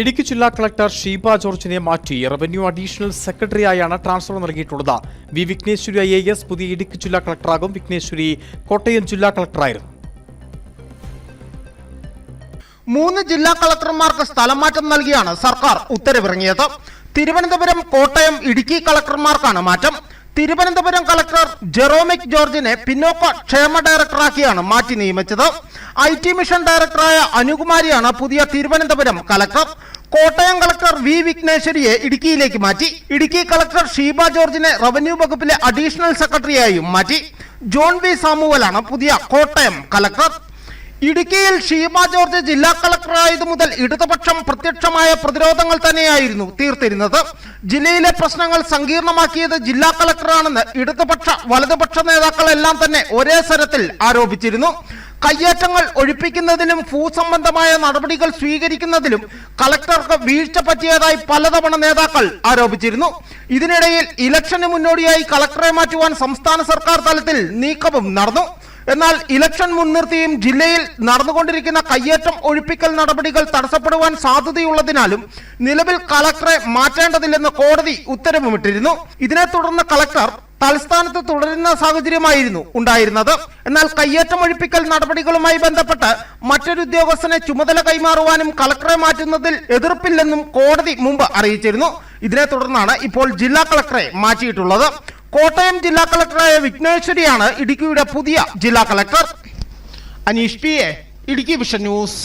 ഇടുക്കി ജില്ലാ കളക്ടർ ഷീബ ജോർജിനെ മാറ്റി. റവന്യൂ അഡീഷണൽ സെക്രട്ടറിയായാണ് ട്രാൻസ്ഫർ നൽകിയിട്ടുള്ളത്. V Vighneshwari I A S പുതിയ ഇടുക്കി ജില്ലാ കളക്ടറാകും. വിഘ്നേശ്വരി കോട്ടയം ജില്ലാ കളക്ടറായിരുന്നു. മൂന്ന് ജില്ലാ കളക്ടർമാർക്ക് സ്ഥലമാറ്റം നൽകിയാണ് സർക്കാർ ഉത്തരവിറങ്ങിയത്. തിരുവനന്തപുരം കോട്ടയം ഇടുക്കി കളക്ടർമാർക്കാണ് മാറ്റം. തിരുവനന്തപുരം കളക്ടർ ജെറോമിക് ജോർജിനെ പിന്നോക്ക ക്ഷേമ ഡയറക്ടറാക്കിയാണ് മാറ്റി നിയമിച്ചത്. ഐ ടി മിഷൻ ഡയറക്ടറായ അനുകുമാരിയാണ് പുതിയ Thiruvananthapuram collector. Kottayam collector V വിഘ്നേശ്വരിയെ ഇടുക്കിയിലേക്ക് മാറ്റി. ഇടുക്കി കളക്ടർ ഷീബ ജോർജിനെ റവന്യൂ വകുപ്പിലെ അഡീഷണൽ സെക്രട്ടറിയായും മാറ്റി. ജോൺ വി സാമുവലാണ് പുതിയ കോട്ടയം കളക്ടർ. ഇടുക്കിയിൽ ഷീമ ജോർജ് ജില്ലാ കളക്ടറായത് മുതൽ ഇടതുപക്ഷം പ്രത്യക്ഷമായ പ്രതിരോധങ്ങൾ തന്നെയായിരുന്നു തീർത്തിരുന്നത്. ജില്ലയിലെ പ്രശ്നങ്ങൾ സങ്കീർണമാക്കിയത് ജില്ലാ കളക്ടറാണെന്ന് ഇടതുപക്ഷ വലതുപക്ഷ നേതാക്കളെല്ലാം തന്നെ ഒരേ സ്വരത്തിൽ ആരോപിച്ചിരുന്നു. കയ്യേറ്റങ്ങൾ ഒഴിപ്പിക്കുന്നതിലും ഭൂസംബന്ധമായ നടപടികൾ സ്വീകരിക്കുന്നതിലും കളക്ടർക്ക് വീഴ്ച പറ്റിയതായി പലതവണ നേതാക്കൾ ആരോപിച്ചിരുന്നു. ഇതിനിടയിൽ ഇലക്ഷന് മുന്നോടിയായി കളക്ടറെ മാറ്റുവാൻ സംസ്ഥാന സർക്കാർ തലത്തിൽ നീക്കവും നടന്നു. എന്നാൽ ഇലക്ഷൻ മുൻനിർത്തിയും ജില്ലയിൽ നടന്നുകൊണ്ടിരിക്കുന്ന കയ്യേറ്റം ഒഴിപ്പിക്കൽ നടപടികൾ തടസ്സപ്പെടുവാൻ സാധ്യതയുള്ളതിനാലും നിലവിൽ കളക്ടറെ മാറ്റേണ്ടതില്ലെന്ന് കോടതി ഉത്തരവുമിട്ടിരുന്നു. ഇതിനെ തുടർന്ന് കളക്ടർ തലസ്ഥാനത്ത് തുടരുന്ന സാഹചര്യമായിരുന്നു ഉണ്ടായിരുന്നത്. എന്നാൽ കയ്യേറ്റം ഒഴിപ്പിക്കൽ നടപടികളുമായി ബന്ധപ്പെട്ട് മറ്റൊരു ഉദ്യോഗസ്ഥനെ ചുമതല കൈമാറുവാനും കളക്ടറെ മാറ്റുന്നതിൽ എതിർപ്പില്ലെന്നും കോടതി മുമ്പ് അറിയിച്ചിരുന്നു. ഇതിനെ തുടർന്നാണ് ഇപ്പോൾ ജില്ലാ കളക്ടറെ മാറ്റിയിട്ടുള്ളത്. കോട്ടയം ജില്ലാ കളക്ടറായ വിഘ്നേശ്വരിയാണ് ഇടുക്കിയുടെ പുതിയ ജില്ലാ collector. Anish P A Idukki vision news.